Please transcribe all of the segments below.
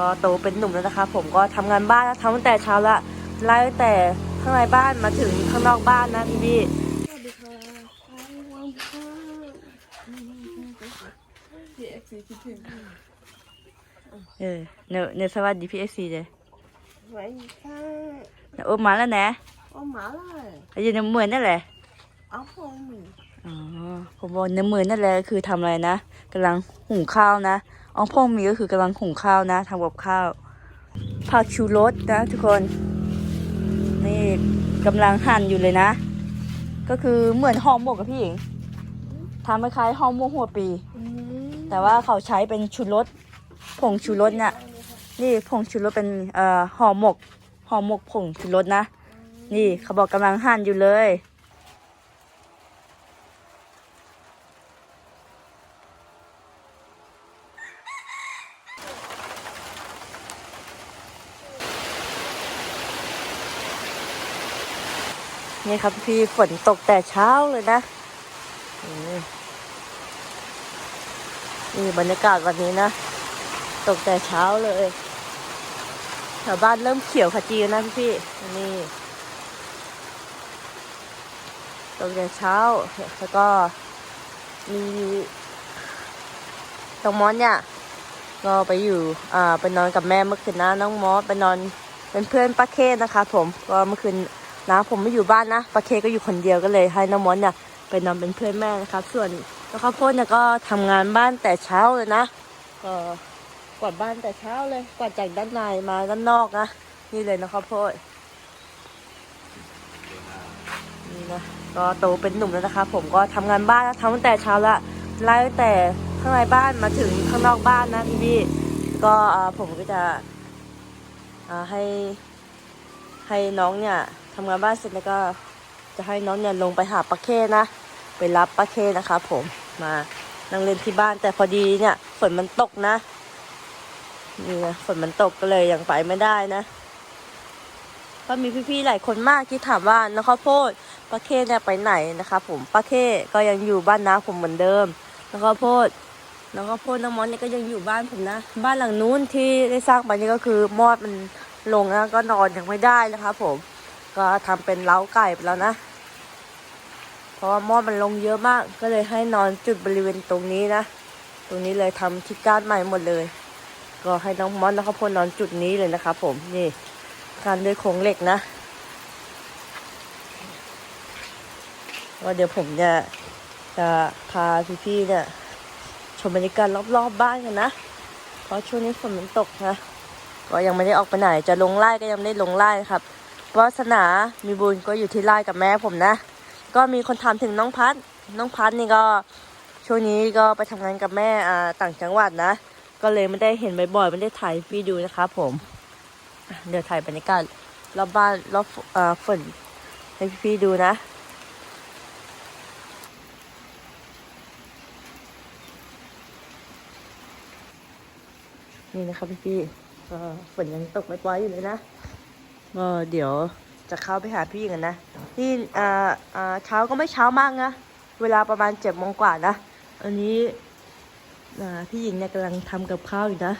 ก็โตเป็นหนุ่มแล้วนะคะ ผมก็ทำงานบ้านนะทำตั้งแต่เช้าละไล่ตั้งแต่ข้างในบ้านมาถึงข้างนอกบ้านนะพี่พี่สวัสดีค่ะไอ้วันค่ะพี่เอฟซีคิดถึงเออเนอะเนอะสวัสดีพี่เอซีเลยไว้ค่ะเนอะโอ้มาแล้วนะเอาหมาเลยอายุเนื้อเหมือนนั่นแหละเอาพงหนึ่งอ๋อผมบอกเนื้อเหมือนนั่นแหละคือทำอะไรนะกำลังหุงข้าวนะ อ๋อพ่อมีก็คือกำลังหุงข้าวนะทำกับข้าวผักชูรสนะทุกคน นี่กำลังหั่นอยู่เลยนะ ก็คือเหมือนห่อหมกกับพี่หญิงทำคล้ายๆห่อหมกหัวปี แต่ว่าเขาใช้เป็นชูรสผงชูรสเนี่ยนี่ผงชูรสเป็นเอ่อห่อหมกห่อหมกผงชูรสนะ นี่เขาบอกกำลังหั่นอยู่เลย นี่ครับพี่ฝนตกแต่เช้าเลยนะ นี่บรรยากาศวันนี้นะ ตกแต่เช้าเลยแถวบ้านเริ่มเขียวขจีนะพี่พี่นี่ตกแต่เช้า แล้วก็มีน้องมอสเนี่ยก็ไปอยู่อ่าไปนอนกับแม่เมื่อคืนนะน้องมอสไปนอนเป็นเพื่อนป้าเคสนะคะ ผมก็เมื่อคืน นะ ผมไม่อยู่บ้านนะป้าเคก็อยู่คนเดียวก็เลยให้น้องมอสเนี่ยไปนอนเป็นเพื่อนแม่นะครับ ส่วนน้องข้าวโพดเนี่ยก็ทำงานบ้านแต่เช้าเลยนะก็กวาดบ้านแต่เช้าเลยกวาดจากด้านในมาด้านนอกนะนี่เลยน้องข้าวโพดนี่นะก็โตเป็นหนุ่มแล้วนะคะ ผมก็ทำงานบ้านนะทำตั้งแต่เช้าละไล่แต่ข้างในบ้านมาถึงข้างนอกบ้านนะพี่พี่ก็ผมก็จะให้ให้น้องเนี่ย ทำงานบ้านเสร็จแล้วก็จะให้น้องเนี่ยลงไปหาปลาเข้นะ ไปรับปลาเข้นะคะ ผมมานั่งเล่นที่บ้าน แต่พอดีเนี่ยฝนมันตกนะนี่นะฝนมันตกก็เลยยังไปไม่ได้นะก็มีพี่ๆหลายคนมากที่ถามว่าน้องข้าวโพดป้าเคเนี่ยไปไหนนะคะ ผมป้าเคก็ยังอยู่บ้านน้าผมเหมือนเดิมแล้วก็โพดแล้วก็โพดน้องมอสเนี่ยก็ยังอยู่บ้านผมนะ บ้านหลังนู้นที่ได้สร้างไปนี่ก็คือมอดมันลงแล้วก็นอนยังไม่ได้นะคะ ผม ก็ทำเป็นเล้าไก่ไปแล้วนะ เพราะว่ามอมันลงเยอะมาก ก็เลยให้นอนจุดบริเวณตรงนี้นะ ตรงนี้เลยทำที่ก้านใหม่หมดเลย ก็ให้น้องมอสแล้วก็โพดนอนจุดนี้เลยนะคะผม นี่การด้วยโครงเหล็กนะว่าเดี๋ยวผมจะจะพาพี่ๆเนี่ยชมบรรยากาศรอบๆบบ้านกันนะ เพราะช่วงนี้ฝนมันตกนะ ก็ยังไม่ได้ออกไปไหน จะลงไล่ก็ยังไม่ได้ลงไล่ครับ วาสนา มีบุญก็อยู่ที่ไล่กับแม่ผมนะ ก็มีคนถามถึงน้องพัด น้องพัดนี่ก็ช่วงนี้ก็ไปทำงานกับแม่ต่างจังหวัดนะ ก็เลยไม่ได้เห็นบ่อยๆไม่ได้ถ่ายวิดีโอนะครับผม เดี๋ยวถ่ายบรรยากาศรอบบ้านรอบฝนให้พี่ๆดูนะนี่นะครับพี่ๆฝนยังตกไม่ปล่อยอยู่เลยนะ ก็เดี๋ยวจะเข้าไปหาพี่กันนะ นี่อ่าอ่าเช้าก็ไม่เช้ามากนะ เวลาประมาณเจ็ดโมงกว่านะ อันนี้อ่าพี่หญิงเนี่ยกำลังทำกับข้าวอยู่นะ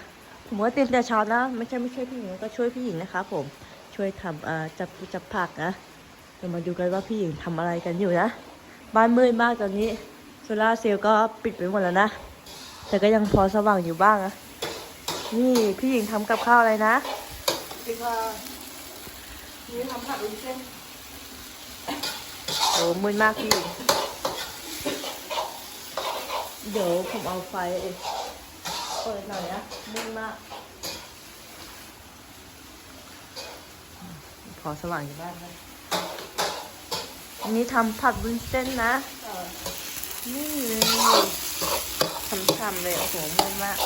ผมก็ตื่นแต่เช้านะไม่ใช่ไม่ใช่พี่หญิงก็ช่วยพี่หญิงนะครับผม ช่วยทำอ่าจับจับผักนะเรามาดูกันว่าพี่หญิงทำอะไรกันอยู่นะ บ้านมืดมากตอนนี้โซล่าเซลล์ก็ปิดไปหมดแล้วนะ แต่ก็ยังพอสว่างอยู่บ้างนะ นี่พี่หญิงทำกับข้าวอะไรนะดีค่ะ นี่ทำผัดวุ้นเส้นโอ้มืดมากพี่ เดี๋ยวผมเอาไฟเปิดหน่อยนะมืดมากพอสว่างอยู่บ้างนะอันนี้ทำผัดวุ้นเส้นนะ นี่เลยทำๆเลยโอ้โหมืดมาก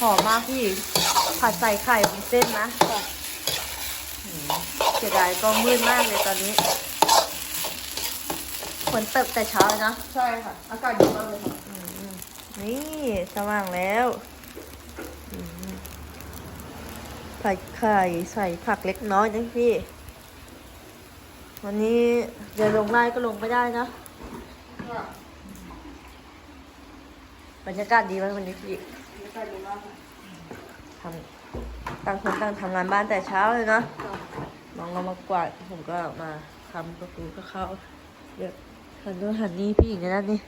หอมมากพี่ ผัดใส่ไข่วุ้นเส้นนะะ เสียดายก็มืดมากเลยตอนนี้ฝนตกแต่เช้าเลยนะใช่ค่ะ อากาศดีมากเลยค่ะอืมนี่สว่างแล้วอืมใส่ไข่ใส่ผักเล็กน้อยนะพี่ วันนี้จะลงไล่ก็ลงไม่ได้นะค่ะบรรยากาศดีมากวันนี้พี่อากาศดีมากค่ะทำต่างคนต่างทำงานบ้านแต่เช้าเลยเนาะค่ะ น้องก็มากวาดผมก็มาทำประตูก็เข้าเดี๋ยวหันนู้นหันนี่พี่หญิงในนั้นนี่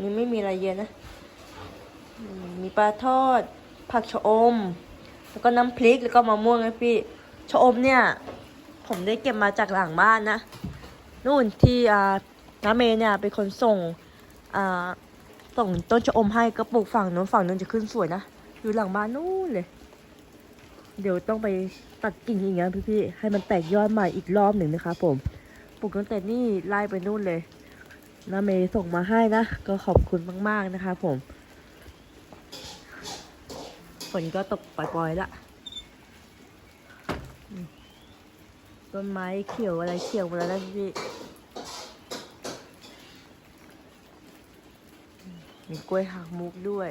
นี่ไม่มีอะไรเยอะนะมมีปลาทอด ผักชะอม แล้วก็น้ำพริกแล้วก็มะม่วงนะพี่ชะอมเนี่ย ผมได้เก็บมาจากหลังบ้านนะนู่นที่อ่าน้าเมย์เนี่ยเป็นคนส่งอ่าส่งต้นชะอมให้ก็ปลูกฝั่งนู้นฝั่งนู้นจะขึ้นสวยนะ อยู่หลังบ้านนู่นเลย เดี๋ยวต้องไปตัดกิ่งอย่างเงี้ยพี่ๆให้มันแตกยอดใหม่อีกรอบหนึ่งนะคะ ผมปลูกตั้งแต่นี่ไล่ไปนู่นเลยน้าเมย์ส่งมาให้นะ ก็ขอบคุณมาก ๆนะคะ ผมฝนก็ตกปล่อยๆละต้นไม้เขียวอะไรเขียวหมดแล้วนะพี่มีกล้วยหักมุกด้วย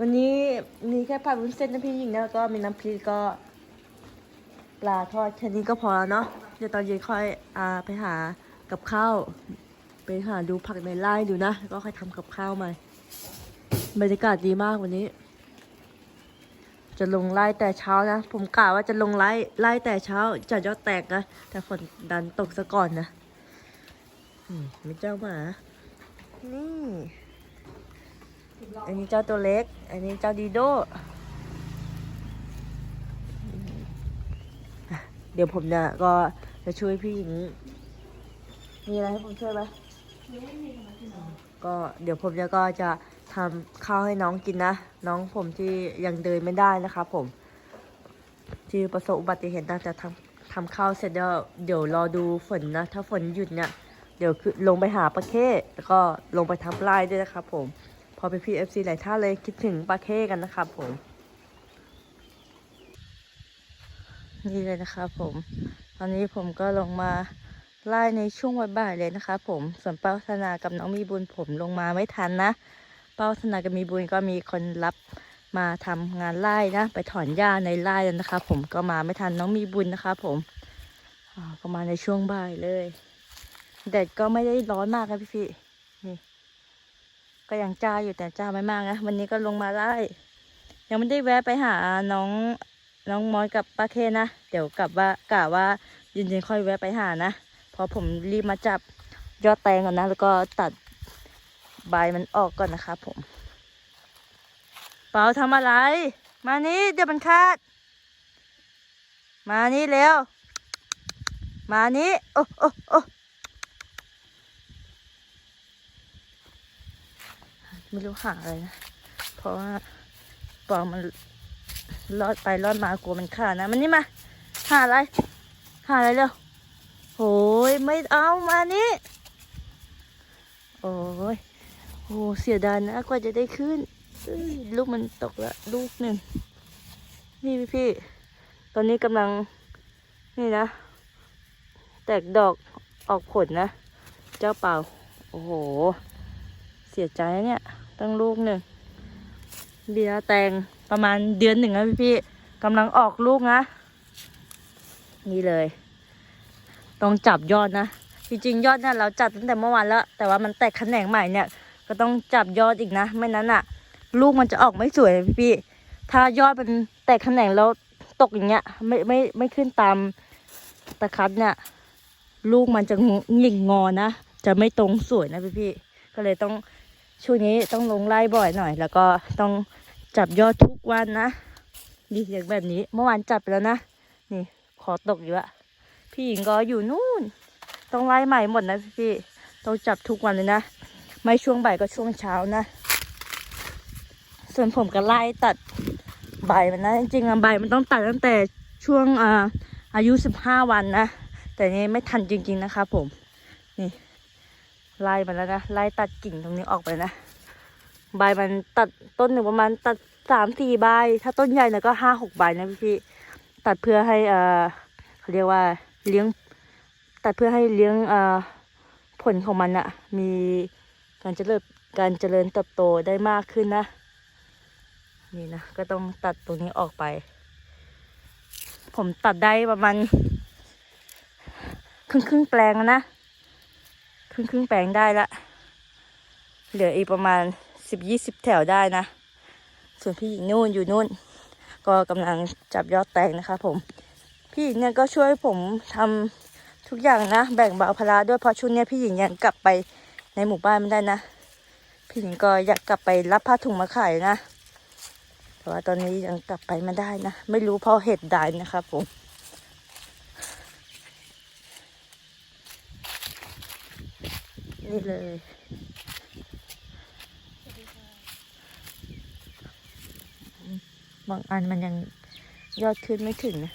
วันนี้มีแค่ผัดวุ้นเส้นนะพี่หญิงนะแล้วก็มีน้ำพริกก็ปลาทอดแค่นี้ก็พอแล้วเนาะเดี๋ยวตอนเย็นค่อยอ่าไปหากับข้าวไปหาดูผักในไร่ดูนะแล้วก็ค่อยทำกับข้าวใหม่บรรยากาศดีมากวันนี้ จะลงไล่แต่เช้านะ ผมกะว่าจะลงไล่ไล่แต่เช้าจะยอดแตกนะแต่ฝนดันตกซะก่อนนะอืมมีเจ้าหมานี่ อันนี้เจ้าตัวเล็ก อันนี้เจ้าดีโด เดี๋ยวผมเนี่ยก็จะช่วยพี่หญิง มีอะไรให้ผมช่วยไหมก็เดี๋ยวผมเนี่ยก็จะทำข้าวให้น้องกินนะ น้องผมที่ยังเดินไม่ได้นะครับผม ที่ประสบอุบัติเหตุน่าจะทำทำข้าวเสร็จแล้วเดี๋ยวรอดูฝนนะ ถ้าฝนหยุดเนี่ย เดี๋ยวคือลงไปหาปลาเข้แล้วก็ลงไปทำไร่ด้วยนะครับผม พอไปพีเอฟซีหลายท่านเลยคิดถึงปลาเข้กันนะครับผม นี่เลยนะครับผม ตอนนี้ผมก็ลงมาไล่ในช่วงบ่ายๆเลยนะครับผมส่วนเป้าธนากับน้องมีบุญผมลงมาไม่ทันนะ เป้าธนากับมีบุญก็มีคนรับมาทำงานไล่นะ ไปถอนหญ้าในไร่แล้วนะครับผมก็มาไม่ทันน้องมีบุญนะครับผมก็มาในช่วงบ่ายเลยแดดก็ไม่ได้ร้อนมากครับพี่ๆนี่ ก็ยังจ้าอยู่แต่จ้าไม่มากนะวันนี้ก็ลงมาไล่ยังไม่ได้แวะไปหาน้องน้องมอสกับป้าเคนะ เดี๋ยวกลับว่ากะว่าเย็นๆค่อยแวะไปหานะเพราะผมรีบมาจับยอดแตงก่อนนะ แล้วก็ตัดใบมันออกก่อนนะครับผม เปล่าทำอะไร มานี่เดี๋ยวมันคาด มานี่เร็ว มานี่โอ้โอ้โอ้ ไม่รู้หาอะไรนะ เพราะว่าปองมันลอดไปลอดมากลัวมันขานะ มันนี่มา หาอะไร หาอะไรเร็วโอ้ยไม่เอามานี่โอ้ยโอ้เสียดายนะกว่าจะได้ขึ้นลูกมันตกละลูกหนึ่งนี่พี่พี่ตอนนี้กำลังนี่นะ แตกดอกออกผลนะ เจ้าเป่า โอ้โห เสียใจเนี่ย ตั้งลูกหนึ่งเบียร์แตงประมาณเดือนหนึ่งนะพี่พี่กำลังออกลูกนะ นี่เลย ต้องจับยอดนะจริงๆยอดเนี่ยเราจัดตั้งแต่เมื่อวานแล้ว แต่ว่ามันแตกแขนงใหม่เนี่ย ก็ต้องจับยอดอีกนะ ไม่นั้นอะลูกมันจะออกไม่สวยพี่พี่ถ้ายอดมันแตกแขนงแล้วตกอย่างเงี้ย ไม่ไม่ไม่ขึ้นตามตะคัดเนี่ย ลูกมันจะหงิกงอนะจะไม่ตรงสวยนะพี่พี่ก็เลยต้อง ช่วงนี้ต้องลงไล่บ่อยหน่อย แล้วก็ต้องจับยอดทุกวันนะดีอย่างแบบนี้ เมื่อวานจับไปแล้วนะ นี่ขอตกอยู่ละพี่หญิงก็อยู่นู่น ต้องไล่ใหม่หมดนะพี่ต้องจับทุกวันเลยนะ ไม่ช่วงบ่ายก็ช่วงเช้านะ ส่วนผมก็ไล่ตัดใบมันนะ จริงๆใบมันต้องตัดตั้งแต่ช่วงอาอายุสิบห้าวันนะ แต่นี่ไม่ทันจริง ๆนะคะผม นี่ ไล่มาแล้วนะไล่ตัดกิ่งตรงนี้ออกไปนะใบมันตัดต้นหนึ่งประมาณตัดสามสี่ใบถ้าต้นใหญ่หน่ยก็ห้าหกใบนะพี่พี่ตัดเพื่อให้เออเขาเรียกว่าเลี้ยง ตัดเพื่อให้เลี้ยงเออผลของมันอะมีการเจริญการเจริญเติบโตได้มากขึ้นนะ นี่นะก็ต้องตัดตรงนี้ออกไป ผมตัดได้ประมาณครึ่งครึ่งแปลงแล้วนะ รึ่งครึ่งแปลงได้ละ เหลืออีกประมาณสิบยี่สิบแถวได้นะ ส่วนพี่หญิงนู่นอยู่นู่น ก็กำลังจับยอดแตงนะคะ ผม พี่หญิงเนี่ยก็ช่วยผมทำทุกอย่างนะ แบ่งเบาภาระด้วยเพราะช่วงเนี้ยพี่หญิงยังกลับไปในหมู่บ้านไม่ได้นะ พี่หญิงก็อยากกลับไปรับผ้าถุงมาขายนะ แต่ว่าตอนนี้ยังกลับไปไม่ได้นะ ไม่รู้เพราะเหตุใดนะครับผม นี่เลยบางอันมันยังยอดขึ้นไม่ถึงนะ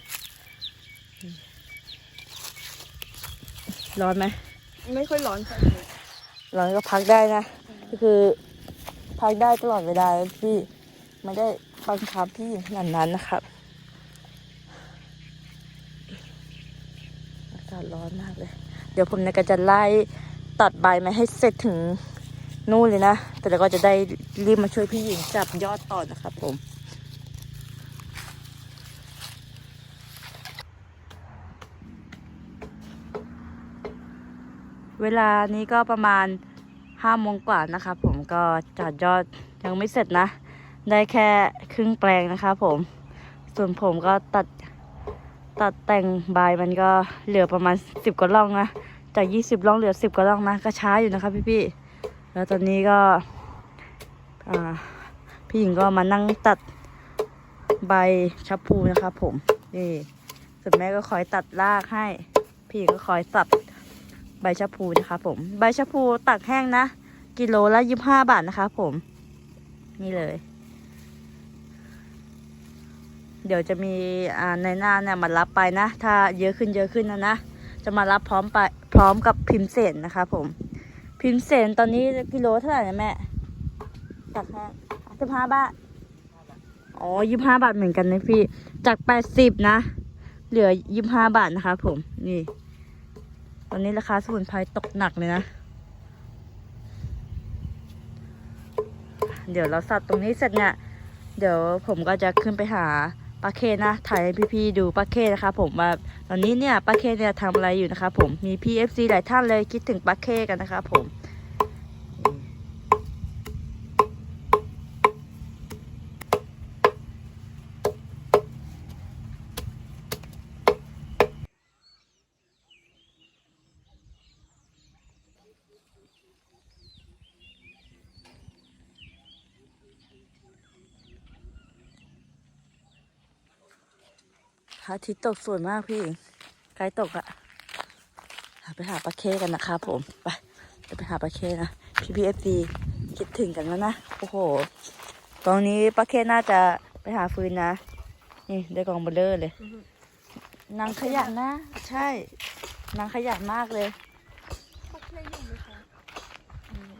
ร้อนไหมไม่ค่อยร้อนค่ะร้อนก็พักได้นะ ก็คือ พักได้ตลอดเวลาพี่ไม่ได้บังคับพี่ขนาดนั้นนะครับ อากาศร้อนมากเลย เดี๋ยวผมเนี่ยก็จะไล่ ตัดใบมาให้เสร็จถึงนู่นเลยนะ แต่แล้วก็จะได้รีบมาช่วยพี่หญิงจับยอดต่อนะครับผม เวลานี้ก็ประมาณห้าโมงกว่านะคะผมก็จัดยอดยังไม่เสร็จนะ ได้แค่ครึ่งแปลงนะคะผม ส่วนผมก็ตัดตัดแต่งใบมันก็เหลือประมาณสิบกว่าร่องนะ จากยี่สิบร่องเหลือสิบกว่าร่องนะก็ช้าอยู่นะคะพี่ๆแล้วตอนนี้ก็พี่หญิงก็มานั่งตัดใบชับพูนะคะผมนี่ส่วนแม่ก็คอยตัดรากให้ พี่หญิงก็คอยสับใบชะพูนะคะผม ใบชะพูตักแห้งนะ กิโลละยี่ห้าบาทนะคะผม นี่เลย เดี๋ยวจะมีในหน้าเนี่ยมารับไปนะ ถ้าเยอะขึ้นเยอะขึ้นนะนะ จะมารับพร้อมไปพร้อมกับพิมพ์เสนนะคะผม พิมพ์เสนตอนนี้กิโลเท่าไหร่นะแม่ตักแห้งสิบห้าบาทอ๋อยี่ห้าบาทเหมือนกันนะพี่ จากแปดสิบนะ เหลือยี่ห้าบาทนะคะผม นี่ ตอนนี้ราคาสมุนไพรตกหนักเลยนะ เดี๋ยวเราสับตรงนี้เสร็จเนี่ย เดี๋ยวผมก็จะขึ้นไปหาป้าเคนะ ถ่ายให้พี่ๆดูป้าเคนะคะ ผมว่า ตอนนี้เนี่ยป้าเคเนี่ยทำอะไรอยู่นะคะผมมีพี่เอฟซีหลายท่านเลยคิดถึงป้าเคกันนะคะผม พระอาทิตย์ตกสวยมากพี่ใกล้ตกอะไปหาปลาเคกันนะครับผม ไปเดี๋ยวไปหาปลาเคนะพี่พีเอฟซีคิดถึงกันแล้วนะ โอ้โห ตอนนี้ปลาเคน่าจะไปหาฟืนนะ นี่ได้กองเบลเลอร์เลย นางขยันนะ ใช่ นางขยันมากเลยพักได้อยู่ไหมคะ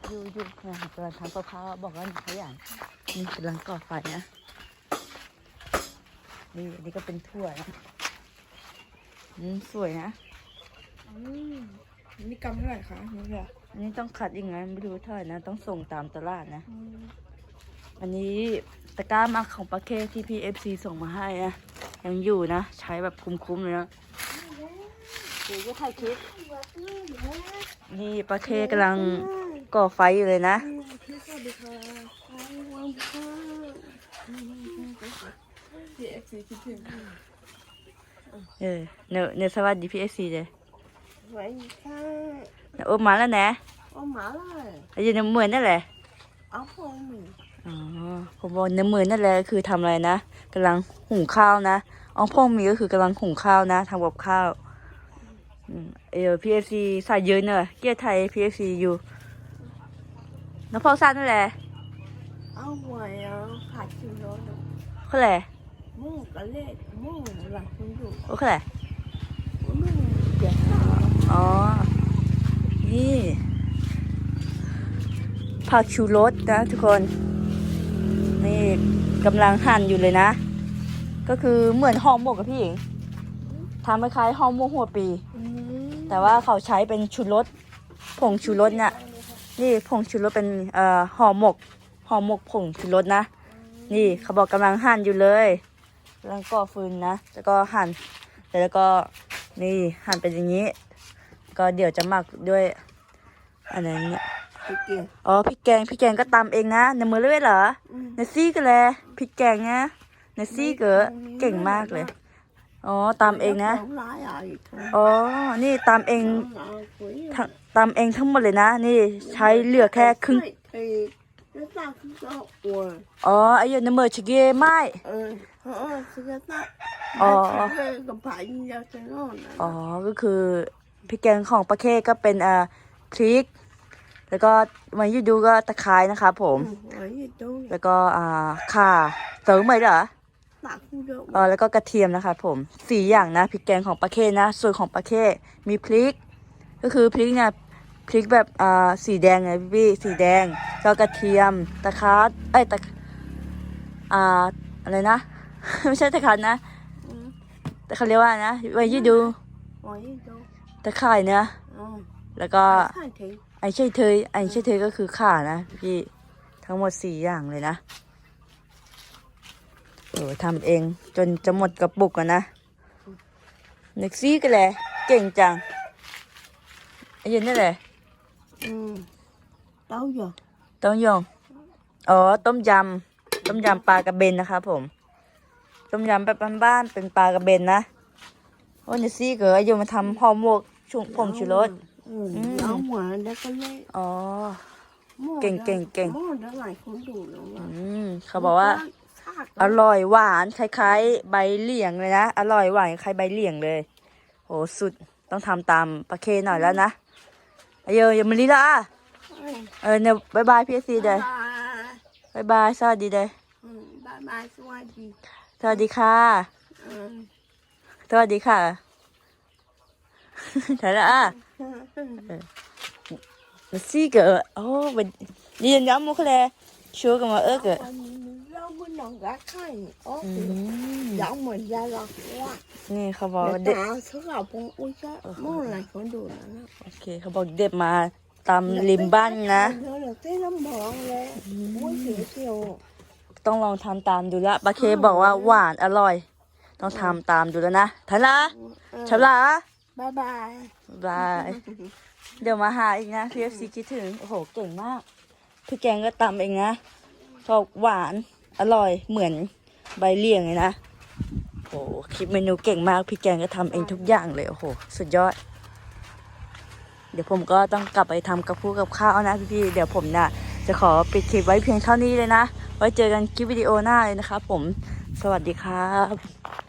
อยู่อยู่เนี่ยกำลังทำกะเพราบอกว่านางขยันนี่กำลังก่อไฟนะ นี่อันนี้ก็เป็นถั่วนะอืมสวยนะอืมนี่กำเท่าไหร่คะนี่ค่ะอันนี้ต้องคัดยังไงไม่รู้เท่าไหร่นะ ต้องส่งตามตลาดนะ อืมอันนี้ตะกร้ามาของปาเคที่พี่เอฟซีส่งมาให้นะยังอยู่นะ ใช้แบบคุ้มๆเลยนะเดี๋ยวจะถ่ายคลิปนี่ปาเคกำลังก่อไฟอยู่เลยนะ พี่สวัสดีค่ะวันค่ะ พี่เอฟซีคิดถึงเออเนอะเนอะสวัสดีพี่เอฟซีเลยสวัสดีค่ะเนอะโอ้มาแล้วนะเอาหมาเลยอายุน้ำเหมือนนั่นแหละเอาพงหนึ่งอ๋อผมบอกน้ำเหมือนนั่นแหละคือทำอะไรนะกำลังหุงข้าวนะอองพ่องมีก็คือกำลังหุงข้าวนะทำกับข้าวอืมเออพีเอฟซีใส่เยอะเนอะเกียร์ไทยพีเอฟซีอยู่น้องพ่อสั้นนั่นแหละเอาหวยเอาขาดคิวรถเขาแหละ มุ่งกระเล็ดมุ่งหลังคุณอยู่โอ้เขาแหละมุ่งเดี๋ยวอ๋อ นี่ผักชูรสนะทุกคน นี่กำลังหั่นอยู่เลยนะ ก็คือเหมือนห่อหมกกับพี่หญิงทำคล้ายๆห่อหมกหัวปีอืมแต่ว่าเขาใช้เป็นชูรสผงชูรสเนี่ยนี่ผงชูรสเป็นเอ่อห่อหมกห่อหมกผงชูรสนะ นี่เขาบอกกำลังหั่นอยู่เลย กำลังก่อฟืนนะ แล้วก็หั่นแล้วก็นี่หั่นเป็นอย่างนี้ ก็เดี๋ยวจะหมักด้วยอันนั้นเนี่ยไปเกี่ยวอ๋อพริกแกงพริกแกงก็ตำเองนะในมือเลยเหรออืมเนซี่ก็เลยพริกแกงนะเนซี่เก๋เก่งมากเลยอ๋อตำเองนะสองร้อยอะอีกคนอ๋อนี่ตำเองสองร้อยคุยทั้งตำเองทั้งหมดเลยนะ นี่ใช้เหลือแค่ครึ่งใช่เออแล้วตาคือก็อวยอ๋อไอ้เหี้ยนเมอร์ชเกไม่ อ๋อเออกับผายยาจะนอนนะอ๋อ ก็คือพริกแกงของประเคก็เป็นอ่าพริก แล้วก็มันยูดูก็ตะไคร้นะครับผมแล้วก็อ่าข่าเติมไหมเหรอตาคือเออแล้วก็กระเทียมนะคะผมสี่อย่างนะพริกแกงของปลาเค้นะส่วนของปลาเค้มีพริก ก็คือพริกเนี่ยพริกแบบอ่าสีแดงไงพี่พี่สีแดงแล้วกระเทียมตะคร้าเอ้ยตะอ่าอะไรนะ ไม่ใช่ตะคร้านะอืมแต่เขาเรียกว่านะไว้ยืดดูไว้อยู่ตรงตะไคร่เนะอ๋อแล้วก็ใช่ถึงไอ้ใช่เทยไอ้ใช่เทยก็คือข่านะพี่ทั้งหมดสี่อย่างเลยนะโอ้ทำเองจนจะหมดกระปุกอะนะเน็กซี่กันเลยเก่งจังไอ้เย็นนี่แหละอืมเต้าอยู่ต้มยงอ๋อต้มยำต้มยำปลากระเบนนะคะผม ต้มยำแบบบ้านๆเป็นปลากระเบนนะโอ้เน็กซี่เก๋อายุมาทำห่อหมกชุผงชูรสอืมอืมเอาหวานแล้วก็เลยอ๋อหม้อเก่งเก่งเก่งหม้อเดี๋ยวหลายคนดูแล้วว่าอืมเขาบอกว่าซากอร่อยหวานคล้ายๆใบเหลียงเลยนะอร่อยหวานคล้ายใบเหลียงเลยโหสุดต้องทำตามประเคหน่อยแล้วนะอาเยอะอย่ามาลีละอะเอ้ยเออเนี่ยบายบายพีเอซีเลยบ๊ายบายบายบายสวัสดีเลยอืมบ๊ายบายสวัสดี สวัสดีค่ะอืมสวัสดีค่ะใช่ละอะมาซี่เก๋โอ้เป็นยืนย้ำมุกเลยชัวร์กันมาเออเก๋เราไม่นอนรักใครโอ้อืมยังเหมือนยาหลอกว่านี่เขาบอกแต่ว่าเด็กตาสำหรับผมอุ้ยจะหม้อหลายคนดูแล้วนะโอเคเขาบอกเด็กมาตามริมบ้านนะเดี๋ยวเดี๋ยวเต้นน้ำหอมเลยอุ้ยเสียวเสียว ต้องต้องลองทำตามดูละบาเคบอกว่าหวานอร่อย ต้องทำตามดูแล้วนะทันละเออชับละบ๊ายบายบาย เดี๋ยวมาหาอีกนะ PFC คิดถึง โอ้โห เก่งมาก พี่แกงก็ตำเองนะชอบหวานอร่อยเหมือนใบเลี่ยงเลยนะโอ้โหคิดเมนูเก่งมาก พี่แกงก็ทำเองทุกอย่างเลย โอ้โห สุดยอด เดี๋ยวผมก็ต้องกลับไปทำกับพูกับข้าวนะพี่ๆเดี๋ยวผมน่ะจะขอปิดคลิปไว้เพียงเท่านี้เลยนะ ไว้เจอกันคลิปวิดีโอหน้าเลยนะครับผม สวัสดีครับ